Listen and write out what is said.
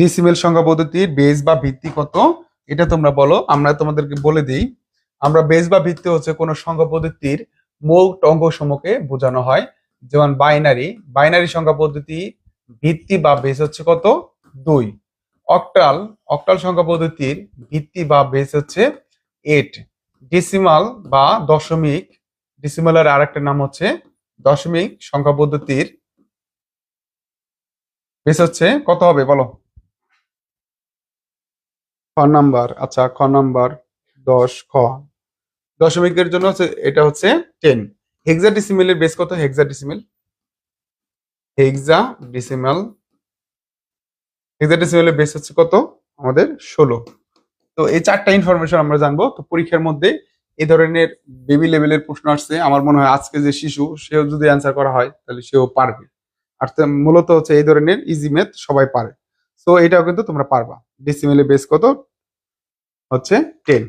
Decimal সংখ্যা পদ্ধতির base বা ভিত্তি কত? এটা তোমরা বলো, আমরা তোমাদেরকে বলে দিই। আমরা বেস বা ভিত্তি হচ্ছে কোন সংখ্যা পদ্ধতির মোট অঙ্ক সমূহকে বোঝানো হয়। যেমন বাইনারি বাইনারি সংখ্যা পদ্ধতি, ভিত্তি বা বেস হচ্ছে কত? দুই। অক্টাল অক্টাল সংখ্যা পদ্ধতির ভিত্তি বা বেস হচ্ছে এইট ডিসিমাল বা দশমিক ডিসিমালের আরেকটা নাম হচ্ছে দশমিক সংখ্যা পদ্ধতির বেস হচ্ছে কত হবে বলো? খ নাম্বার আচ্ছা খ নাম্বার, দশ, খ। দশমিকের জন্য এটা হচ্ছে টেন হেক্সা ডিসিমেলের বেস কত? হেক্সা ডিসিমেল হেক্সা ডিসিমেল হেক্সা ডিসিমেলের বেস হচ্ছে কত? আমাদের ষোলো। তো এই চারটা ইনফরমেশন আমরা জানব। তো পরীক্ষার মধ্যে এই ধরনের বেবি লেভেলের প্রশ্ন আসছে। আমার মনে হয় আজকে যে শিশু, সেও যদি অ্যান্সার করা হয়, তাহলে সেও পারবে। আর মূলত হচ্ছে এই ধরনের ইজি ম্যাথ সবাই পারে। তো এটাও কিন্তু তোমরা পারবা। ডিসিমেলের বেস কত? হচ্ছে টেন